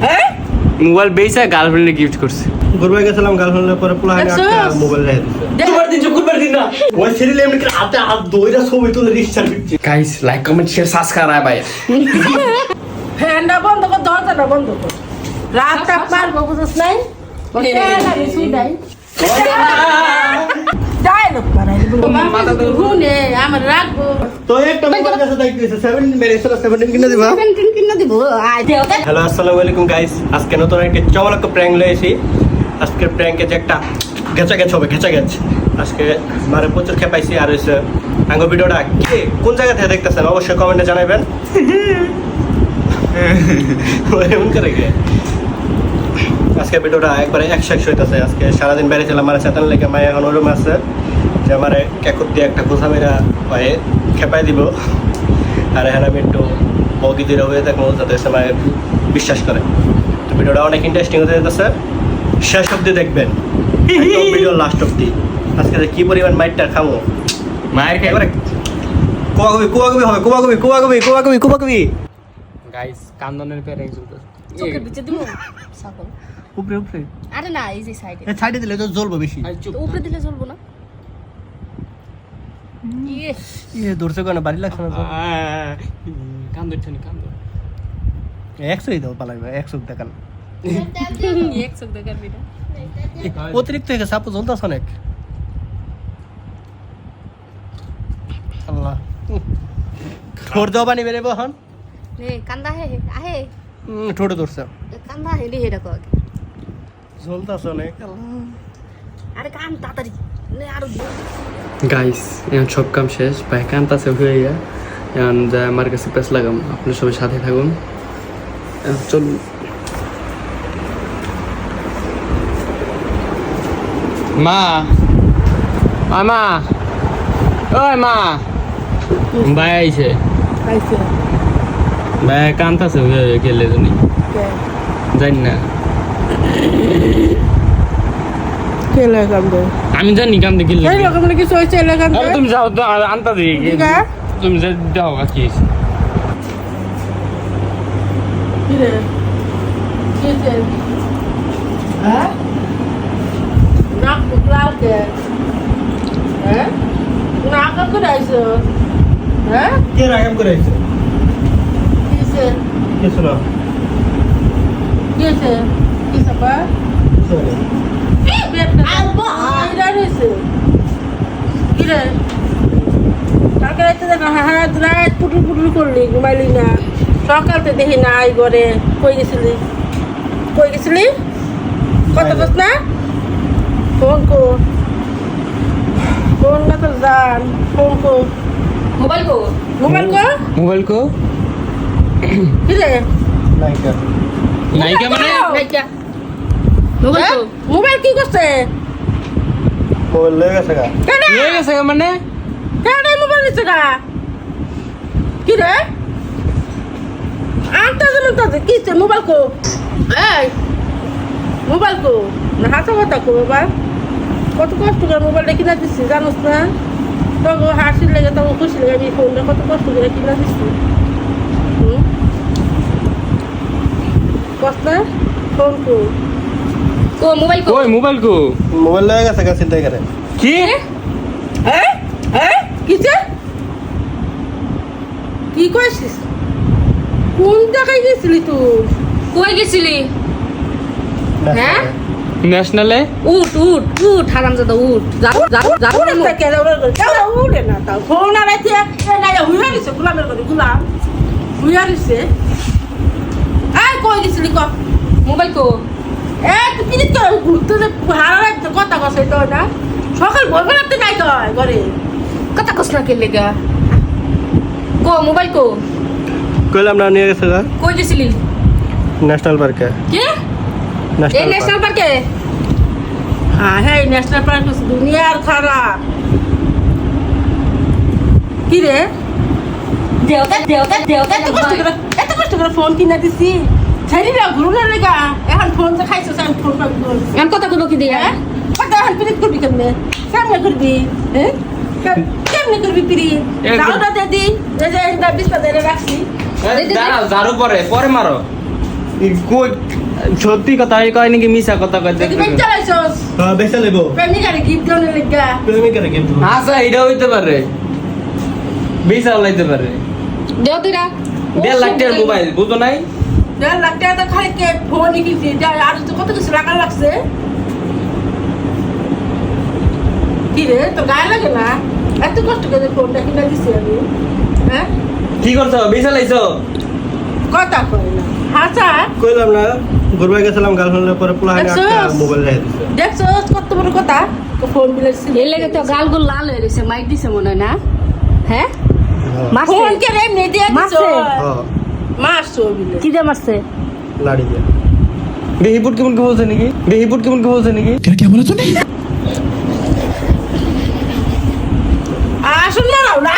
হ্যাঁ? মোবাইল বেচে গার্লফ্রেন্ডে গিফট করছে। ঘুরবে গেছিলাম গার্লফ্রেন্ডের পরে পোলা? মোবাইল রেখে দিছে। দেখ- শুক্রবার দিন শুক্রবার দিন না। ওই সিরিয়াল এমনি করে হাতে হাত দইরা ছবি তুলে রিক্সা দিচ্ছে guys like comment share subscribe ভাই। ফ্যানটা বন্ধ কর দরজাটা বন্ধ কর। রাতটা পারব বুঝছ নাই? ফ্যান আমি শুই নাই যাই লোক পারাই মাথা তো- হুনে আমার রাখব তো একটা মোবাইল কাছে দেখ দিছে 17 মেরে ছিল 17 কিনে দিবা? সেভেন্টিন কিনে দিব আয় দেও দেখ হ্যালো আসসালামু আলাইকুম গাইস আজকে নতুন একটা চমলক প্র্যাঙ্ক লয়েছি আজকের প্র্যাঙ্কে যে একটা গেচা গেছ হবে গেচা গেছ আজকে মারে প্রচুর খেপাইছি আর আঙ্গ ভিডিওটা কে কোন জায়গা থেকে দেখতেছেন অবশ্যই কমেন্টে জানাবেন ও এমন করে গে আজকে ভিডিওটা একবারে একশো একশো হইতেছে আজকে সারাদিন বেড়েছিলাম আমার চেতন লেগে মায়ে এখন ওরম আছে। যে আমার ক্যাকুর দিয়ে একটা গোসা মেরা পায়ে খেপাই দিব। আর এখানে আমি একটু বগিদির হয়ে থাকব যাতে সে মায়ের বিশ্বাস করে। তো ভিডিওটা অনেক ইন্টারেস্টিং হতে যেতেছে শেষ অব্দি দেখবেন। ভিডিও লাস্ট অব্দি আজকে যে কি পরিমাণ মাইটটা খামো মায়ের কে এবারে কুয়াকবি কুয়াকবি হবে কুয়াকবি কুয়াকবি কুয়াকবি কুয়াকবি গাইস কান্দনের প্যারেন্ট চলতেছে চোখের উপরে উপরে। আরে না এই যে সাইডে সাইডে দিলে তো জ্বলবো বেশি। উপরে দিলে চলবো না। ইয়ে দূরছে কেন? বাড়ি লাগছে না কান্দর ঠনি কান্দর একশোই দাও পালাইবে একশো দেখান অতিরিক্ত হয়ে গেছে আপু জ্বলতেছে অনেক। আল্লাহ। ঠোঁট দেওয়া পানি বেরোবো এখন? কান্দা হে আহে। ঠোঁটে ধরছে। কান্দা হে লি হেডা কয়। জ্বলতেছে অনেক। আরে কান তাড়াতাড়ি। নে গাইস এখন সব কাম শেষ। ভাই কান্তাছে হয়ে গিয়া এখন আমার কাছে পেস লাগাম আপনার সবাই সাথে থাকুন। চলুন। মা। মা। ওই মা। ভাই আইছে। আইছে। ভাই কান্তাছে হয়ে গেলে তুমি জানি না। আমি জানি কান্দে গেলে কিছু হয়েছে আরে তুমি যাও তো আনতা আছে। তুমি যা দাও কি। হ্যাঁ? নাক লাল কে হ্যাঁ? নাক করে আইছো? হ্যাঁ? কে রাগাম হয়েছে রে কালকে রাতে দেখা হ্যাঁ রাত পুটুর পুটুর করলি ঘুমাইলি না। সকালতে দেখি না আই ঘরে। কই গেছিলি? কই গেছিলি? কত বস না? ফোন কো ফোন না তো জান ফোন কো মোবাইল কো মোবাইল কো মোবাইল কো কি রে নাইকা নায়িকা। মানে? নাইকা মোবাইল হ্যাঁ? মোবাইল কি করছে? মোবাইল লেগে গেছে গা। হয়ে গেছে মানে? মোবাইল নিছে গা? কি রে? আনতে তাতে কি মোবাইল কো। এই। মোবাইল কো। না হাতে কথা কো বাবা। কত কষ্ট করে মোবাইলটা কিনা দিচ্ছি জানোস না? তখন হাসির লেগে তখন খুশি লেগে আমি ফোনটা কত কষ্ট করে কিনা দিচ্ছি হুম? কষ্ট? ফোন কো। কো মোবাইল কো। ওই মোবাইল কো। মোবাইল লেগে গেছে গা চিন্তা করে। কি? হ্যাঁ হ্যাঁ কিছে কি কইছিস কোন জায়গায় গেছিলি তুই? কই গেছিলি? হ্যাঁ? ন্যাশনালে উঠ উঠ উঠ হারামজাদা উঠ। যাও যাও যাও উড়ে থাকে উড়ে থাকে উড়ে না তাও। ফোন আর আইতে এ গায়ে হুইয়া দিছে গোলামের করে গোলাম। হুইয়া দিছে। এই কই গেছিলি ক? মোবাইল কো। এ তুই কি দিতে ঘুরতে কথা কছে তো না? সকাল ভোর বেলাতে নাই তো ঘরে। কথা কস না কে লেগা? কো মোবাইল কো? কইলাম না নিয়ে গেছে গা কই গেছিলি? ন্যাশনাল পার্কে। কি? এই ন্যাশনাল ন্যাশনাল পার্কে? হ্যাঁ হ্যাঁ ন্যাশনাল পার্ক দুনিয়ার খারাপ। কি রে? দেওতা দেওতা দেওতা এত কষ্ট করে এত কষ্ট করে ফোন কিনে দিছি। ছেড়ি না লেগা এখন ফোন খাইছো আমি ফোন এমন কথা কইলো কি দিয়া? হ্যাঁ? কত এখন পিরিত করবি কেমনে? কেমনে করবি হ্যাঁ কেম- কেমনে করবি পিরিত? এ- যাওটা দিদি এই যে এটা বিস্তা দিয়ে রাখছি। দাঁড়াও ঝাড়ু পরে পরে মারো। কই সত্যি কথা এই কয় নাকি মিছা কথা কয় দেখি বেচ চালাইছস হ্যাঁ প্রেমিকারে গিফট লেগা। প্রেমিকারে গিফট আচ্ছা এটা হইতে পারে। মিছা লাইতে পারে। দেও তুইরা দেড় লাখ টাকার মোবাইল বুঝো নাই? দেড় লাখ টাকা তো খালি কে ফোন কিনছি যা আর তো কত কিছু টাকা লাগছে। কি রে তো গায়ে লাগে না? এত কষ্ট করে ফোনটা কিনে দিছি আমি হ্যাঁ? কি করছ? মিছা লাইছো কথা কয় না। হাসা কইলাম না ঘুরবা গেছিলাম গার্লফ্রেন্ডের পরে পোলা একটা মোবাইল রেখে দিছে। দেখছ কত বড় কথা? ফোন বিলাইছি এর লেগে তো গালগুলো লাল হয়ে গেছে মাইক দিছে মনে হয় না? হ্যাঁ? হ্যাঁ। মারছে? ফোন কে রে দিয়ে দিছো মারছে? হ্যাঁ কি দিয়ে মারছে? লাড়ি দিয়ে। বেহিপুর কেমন কে বলছে নাকি? বেহিপুর কেমন কে বলছে নাকি? আসুন মারাও না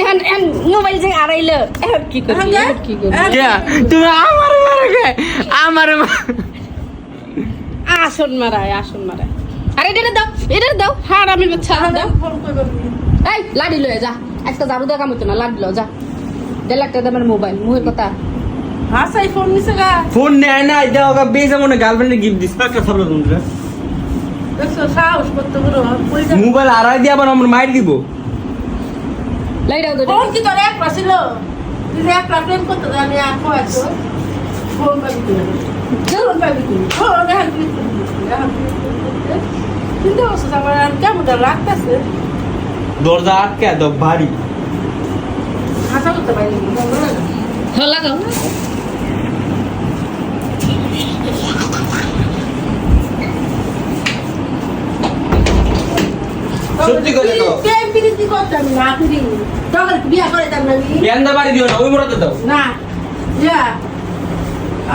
এখন এখন মোবাইল যে আড়াইলো এখন কি করবি? এখন কি করবি? তুমি আমার মারে কে? আমার আসন মারায় আসন মারায়। আরে এটা দাও এটা দাও। হ্যাঁ আমি বাচ্চা দাও। ফোন করবেন এই লাডি লয়ে যা। একটা ঝাড়ু দেখা মতো না লাডি লো যা। দেড় লাখ টাকা দামের মোবাইল মুহের কথা। হাসাই ফোন নিছে গা। ফোন নেয় না এটা ওকে মনে গিফট দিছে একটা বন্ধুরা বড় মোবাইল আড়াই দিয়ে আবার আমার মাইর দিব। লাইটাও দে। ফোন কি তোর এক ছিল? তুই যে এক প্রেম করতে জানি আর কয়েছো ফোন পাবি কি ফোন পাবি কি ফোন এখন ক্লিক কিন্তু অবশ্য আমার কেমন লাগতেছে দরজা আটকে দাও ভারী হাসা করতে পারি হ্যাঁ লাগাও সত্যি করে তো। প্রেম প্রীতি করতাম না ফিরি তখন বিয়া করে তাম না আমি গেন্দা বাড়ি দিও না ওই মোড়াতে দাও। না যা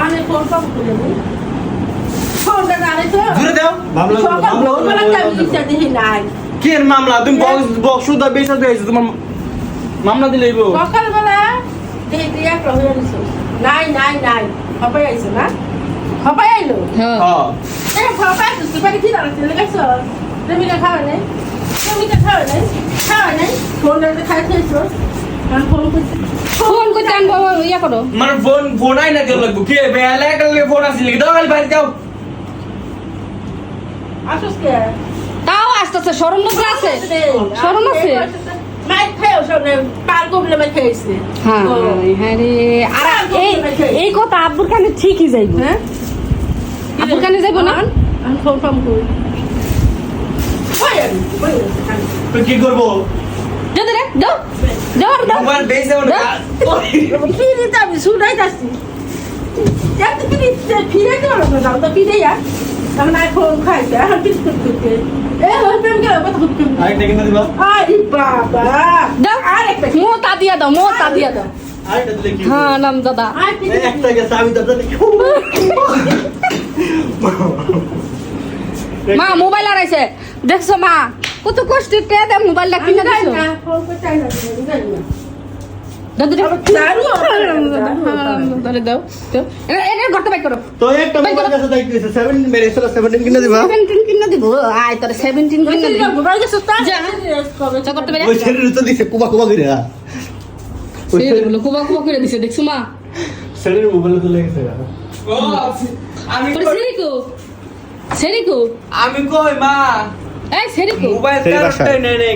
আমি ফোন পাবো করে ফোনটা জানে তো জুড়ে দাও মামলা মামলা করব, মামলা আমি ইচ্ছা দেখি নাই। কি মামলা? তুমি বক্স বক্স সুদা বেসা দিয়েছ তোমার মামলা দিলেইব সকালবেলা দেখি হয়ে গেছিস নাই নাই নাই। হবাই আইছো না? হবাই আইলো হ্যাঁ হ্যাঁ এ কি প্রেমিকা খাওয়া নেই? খাওয়া নেই? খাওয়া নেই? ফোনটা খাই খেয়েছো ফোন ফোন করতে আনব ইয়া করো মানে ফোন ফোন আই না দিও লাগবো কি বেলা কালে ফোন আসি লিখে দাও খালি বাইরে যাও। আসোস কে তাও আসতেছে সরম লোক আছে। সরম আছে। এই এই কথা আব্বুর কানে ঠিকই যাইব। হ্যাঁ? আব্বুর কানে যাইব না? করি। কি করব? যদি রে দাও দাও দাও মোবাইল বেসে মনে কি দিতে আমি শুনাই যাচ্ছি যাতে কি দিতে ফিরে গেল না দাও তো ফিরে যা খাইছে এখন বিস্কুট করতে এ ওই প্রেম গেল কত খুব আরেকটা কিনে দিবা আরে বাবা দাও আরেকটা মো দিয়া দাও মো দিয়া দাও হ্যাঁ নাম দাদা আর এই একটা গেছে আমি তো জানি মা মোবাইল আড়াইছে দেখছ মা কত কষ্ট কে দে মোবাইলটা কিনে দিছো দাও দাও এটা এটা বাই করো তো একটা মোবাইল গেছে তাই কইছে 17 মেরে 17 কিনে দিবা 17 কিনে দিব আয় তোর 17 কিনে দিব মোবাইল গেছে তা যা। চা করতে পারে ওই ছেলের তো দিছে কুবা কুবা করে ওই সে কুবা কুবা করে দিছে দেখছ মা ছেলের মোবাইল তো লেগেছে ও আমি তোর কই মা এই মোবাইল নেই নেই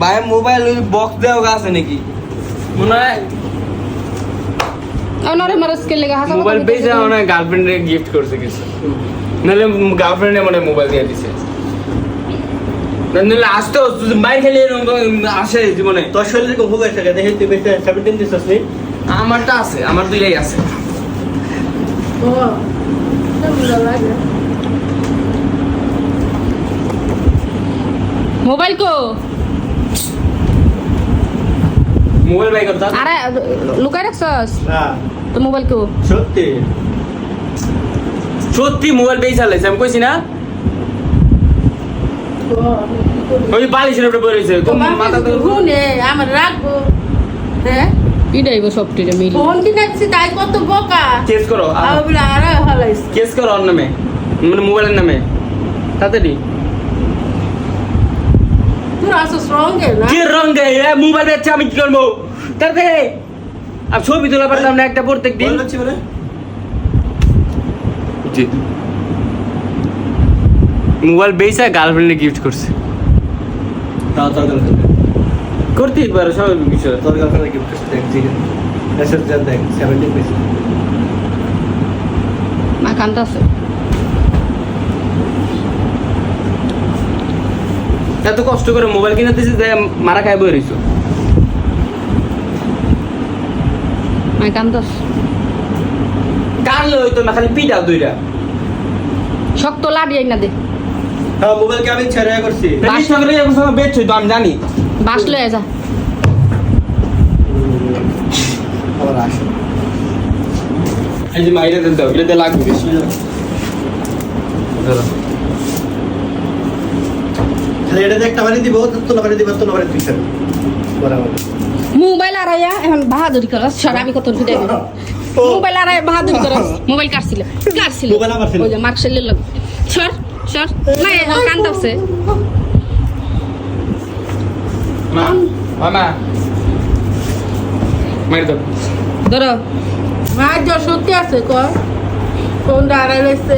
ভাই মোবাইল বক্স দেওয়া আছে নাকি মনে হয় অনরে মারস কে লাগা হাসা মোবাইল বেজে গার্লফ্রেন্ডে গিফট করছে কিছু। নাহলে গার্লফ্রেন্ডে মনে মোবাইল দিয়ে দিছে। নাহলে আসতে মাইর খেলে আসে জীবনে। তোর শরীরে কম গেছে দেখে তুই বেশি 17 দিছস নি আমারটা আছে আমার দুইটাই আছে। ও লাগে। মোবাইল কো? মোবাইল বাই করতাম আরে লুকাই রাখছস? না। তো মোবাইল কো সত্যি? সত্যি মোবাইল বেই চালাইছে আমি কইছি না? ওই বালিশের উপরে রয়েছে তোমার মাথা তো গুনে আমার রাখব হ্যাঁ? ইডাইবো সবটিরে মিল? ফোন কিনেছি তাই কত বোকা। কেস করো আর আরে হলাইছে কেস করো ওর নামে মানে মোবাইলের নামে। তাড়াতাড়ি। কি রং গে মোবাইল বেচছে আমি কি করব? তাড়াতাড়ি আর ছবি তোলা পারতাম না একটা প্রত্যেক দিন। মোবাইল বেচা গার্লফ্রেন্ডে গিফট করছে। তাও তোর গার্লফ্রেন্ড করতেই পারে স্বাভাবিক বিষয়। তোর গার্লফ্রেন্ড গিফট করছে দেখ এসে দেন দেখ সেভেন্টিন পেয়েছি মা কান্দাছে এত কষ্ট করে মোবাইল কিনে দিয়েছি যে মারা খাই বই রইছো। মা কান্দাছে কানলে হইতো না খালি পিটা দুইটা। শক্ত লাড়ি আইনা দে। হ্যাঁ মোবাইলকে আমি ছেড়ে করছি। করে বেচ হইতো আমি জানি। বাস লয়ে যা। আবার আসো। এই যে মাইরে দেন দাও এটাতে লাগবে বেশি। ধরো। খালি এটাতে একটা বাড়ি দিব তোলা বাড়ি দিব তোলা বাড়ি খাবি বরাবর। মোবাইল আড়াইয়া এখন বাহাদুরি করস সর আমি কত ফিরে মোবাইল আড়াই বাহাদুরি করস মোবাইল কাটছিল কাটছিল। মোবাইল আবার ছিল। ওই যে মার্কশালের লোক সর সর। না এখন কান্দাছে মা মামা মাইরে দাও। ধরো। মার জ্বর সত্যি আছে কর। কোনটা আড়াই রয়েছে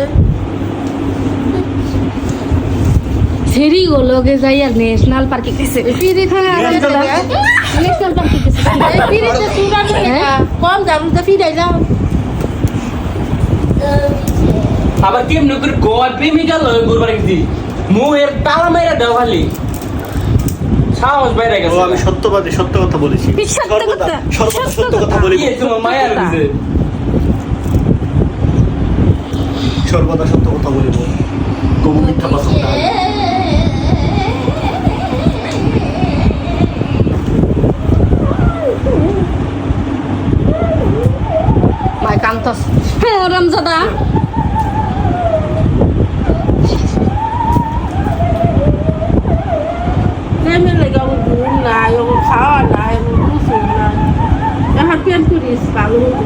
সেরি গো লগে যাই আর ন্যাশনাল পার্কে গেছে। ন্যাশনাল পার্কে গেছে হ্যাঁ? কম দাম তো ফিরে যাও। আবার কেমনে করে গোয়া প্রেমিকা লয় গুরবার গেছি? মুহের তালা মাইরা দাও খালি। সাহস বাইরে ও গেছে আমি সত্যবাদী সত্য কথা বলেছি। সত্য সর্বদা কথা, সর্বদা সত্য কথা কথা। বলি তোমার মায়ের দিছে সর্বদা সত্য কথা বলিব। কবু মিথ্যা পছন্দ না মাই কান্তাস হ্যাঁ রামজাদা প্রেমের লেগে আমার ঘুম নাই আমার খাওয়া নাই আমার কিছু নাই এখন প্রেম করিস ভালো হতো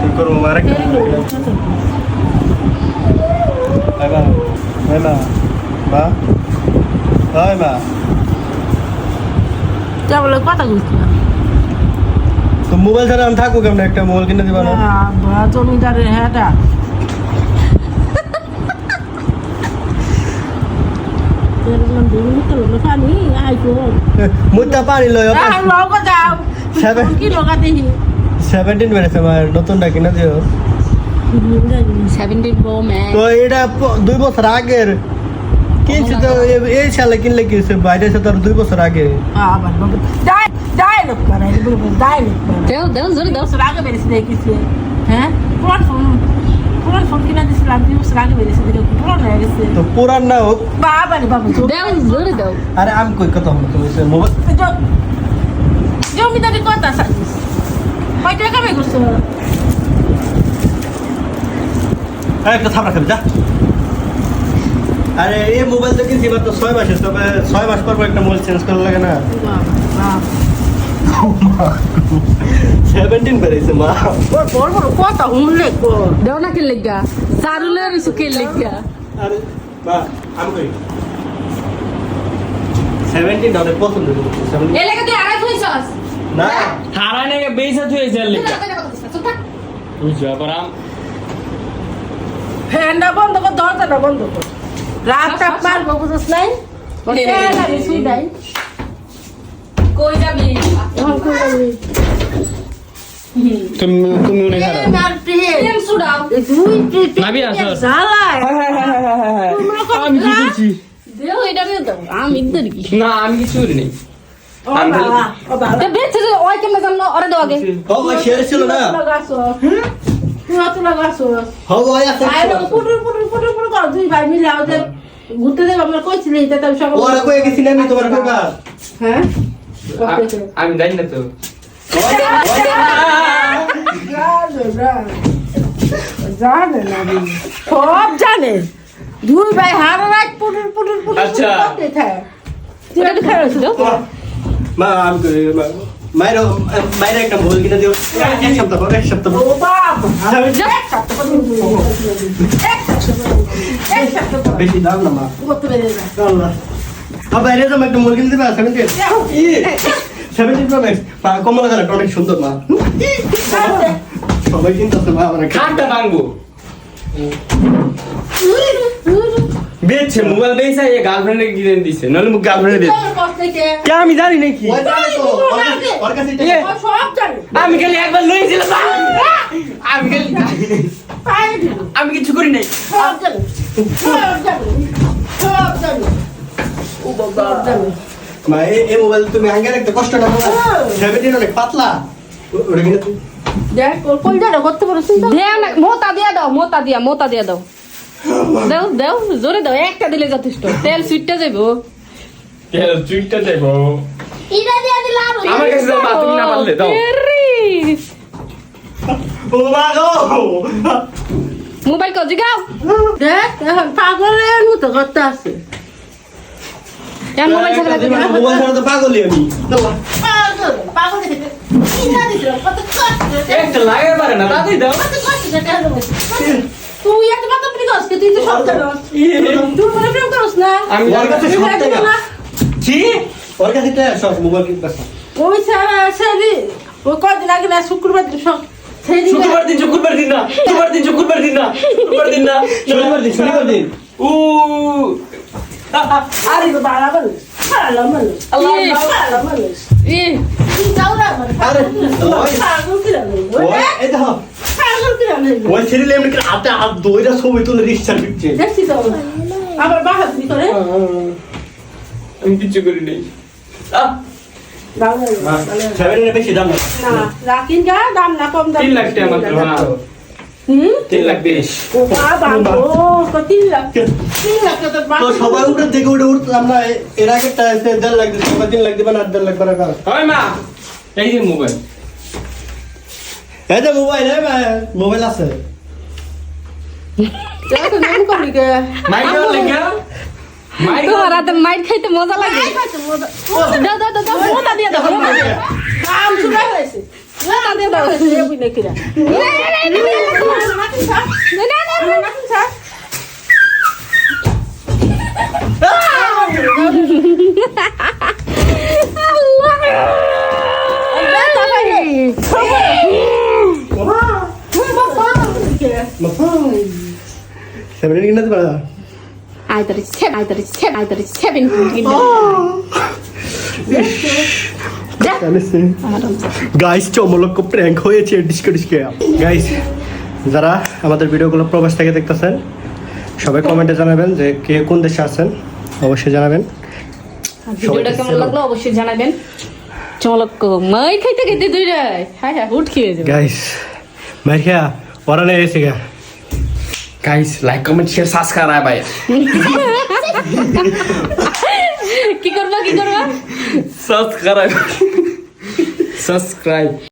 ঠিক করব মারে দেরি করে হয় মা হয় মা মা হয় মা যা বলে কথা বলছিলাম তো মোবাইল ছাড়া আমি থাকব কেমন? একটা মোবাইল কিনে দিবা না? জমিদারের হ্যাঁটা মুদ্রা পানি লয় সেভেন্টিন বেড়েছে মায়ের নতুনটা কিনে দিও। সেভেন্টিন তো এটা দুই বছর আগের। কিনছি তো এই সালে কিনলে কি বাইরে এসে তো দুই বছর আগে। করে যাই লোক করে দেও দেও জোরে দেও বছর আগে বেরিয়েছে দেখেছি হ্যাঁ পুরান ফোন পুরান ফোন কিনা দিয়েছিলাম দুই বছর আগে বেরিয়েছে দেখে পুরান হয়ে গেছে তো পুরান না হোক বাবা রে বাবা দেও জোরে দেও আরে আমি কই কথা বলতে হয়েছে মোবাইল জমিদারি কথা সাজিস কয় টাকা কামাই করছ আরে একটা থাপড়া খাবি যা আরে এই মোবাইল তো কিনছি মাত্র ছয় মাসে তবে ছয় মাস পর পর একটা মোবাইল চেঞ্জ করা লাগে না সেভেন্টিন বেড়েছে মা বড় বড় কথা শুনলে দেও না কে লেগা চারুলে রইছো কে লেগা আরে মা আমি কই সেভেন্টিন আমাদের পছন্দ এ লেগা তুই আড়াই হইছস না হারাই নাকি বেইসা থুয়েছে লেখা বুঝছ আবার আম ফ্যানটা বন্ধ কর দরজাটা বন্ধ কর রাতটা পারব বুঝছ নাই ফ্যান আমি শুই নাই কই যাবি? এখন কই যাবি? তুমি তুমি উনি খারাপ প্রেম। সুড়াও। দুই প্রেম নাবি আসো। জ্বালায়। আমি কি করছি? দেও এটা রে দাও। আমি ইদ্দার কি? না আমি কিছু করি নাই। ও বাবা ও বাবা। তে বেচে যে ওই কেমনে জানো ওরে দাও আগে। ও ভাই শেয়ার ছিল না? লাগাছো তুই হাত লাগাছো হো ভাই আছে ভাই লোক পুটুর পুটুর পুটুর পুটুর কর। দুই ওদের ঘুরতে দেব আমরা কইছিলি না তোমার হ্যাঁ? আমি জানি না তো জানে না। সব জানে দুই ভাই হার রাত পুটুর পুটুর পুটুর আচ্ছা। তুই একটু খেয়ে রয়েছিস মা আমি কই মায়ের মায়ের একটা মোবাইল কিনে দিও। এক সপ্তাহ পর এক সপ্তাহ পর। বাবা। এক সপ্তাহ পর এক সপ্তাহ বেশি দাম না মা। করতে পেরে না। আল্লাহ আবার বাইরে যাব একটা মোবাইল কিনে দিবা সেভেন্টিন সেভেন্টিন প্রো ম্যাক্স কমলা কালারটা অনেক সুন্দর মা। সবাই কিনতেছে মা আমার একটা খাটটা ভাঙবো। বেচছে মোবাইল বেচে এই গার্লফ্রেন্ডে কিনে দিছে। নলে মুখ গার্লফ্রেন্ডে দিছে। কে আমি জানি নাকি আমি খালি একবার লইছিলাম আমি খালি আমি কিছু করি নাই। সব জানি। সব জানি। সব জানি। মা, এই- এই মোবাইল তুমি আঙ্গে রাখতে কষ্ট না মোবাইল। সেভেন্টিন অনেক পাতলা। ওটা কিনে দেখ ওর কলজাটা করতে পারছিস তো না মোতা দিয়া দাও মোতা দিয়া মোতা দিয়া দাও। দাও দাও জোরে দাও একটা দিলে যথেষ্ট। তেল সুইটটা যাইবো কেন চুইটটা দেবো। ইটা দিয়ে দিলে আমার কাছে দাও মা, তুমি না পারলে দাও। ও মা গো। মোবাইল কো জিগাও। দেখ এখন পাগলের মতো করতে আছে। এখন মোবাইল ছাড়া মোবাইল ছাড়া তো পাগলই আমি। পাগল একটা লাগে পারে না তাতেই দাও। তুই এত কত প্রিয় আজকে তুই তো সব জানো তুই মনে প্রেম করছ না? আমি ওর কাছে সব টাকা। কি? ওর কাছে টাকা সব মোবাইল কিনতে ওই কদিন আগে না শুক্রবার দিন সব শুক্রবার দিন শুক্রবার দিন না শুক্রবার দিন শুক্রবার দিন না শুক্রবার দিন না। শনিবার দিন শনিবার দিন। উ ওই। পাগল কি রাখবে ওই ছেলে এমনি হাতে হাত দইরা ছবি তুলে রিক্সা দিচ্ছে দেখছি তো। আবার বাহাদুরি আমি কিছু করি নাই। বেশি দাম না। না রাখিন দাম না কম দাম। তিন লাখ টাকা হ্যাঁ। তিন লাখ বিশ। ও বাবা ও তিন লাখ? তিন লাখ তো তো সবাই উঠে থেকে উঠে উঠতে আমরা এর আগে দেড় লাখ দিচ্ছি সবাই তিন লাখ দিবেন আর দেড় লাখ বারা হয় মা এই যে মোবাইল। এই যে মোবাইল এই মোবাইল আছে। মাইট খাইতে মজা লাগে। দিয়া। কাম হয়েছে। মোতা দিয়া দাও এ বুঝলে কিরা নাকি স্যার নাকি স্যার সেভেনের কিনে দিবা Either গাইস চমলক্ষ প্র্যাঙ্ক হয়েছে ডিস্কে ডিস্কে গাইস যারা আমাদের ভিডিওগুলো প্রবাস থেকে দেখতেছেন সবাই কমেন্টে জানাবেন যে কে কোন দেশে আছেন। অবশ্যই জানাবেন। ভিডিওটা কেমন লাগল অবশ্যই জানাবেন। চমলক্ক মাই খাইতে খাইতে দুই রায়। হ্যাঁ হ্যাঁ হুট খেয়ে যাবে। গাইস মাইয়া ওরা নিয়ে গেছে গা। Guys like comment share subscribe ভাই। কি করবা কি করবা? Subscribe subscribe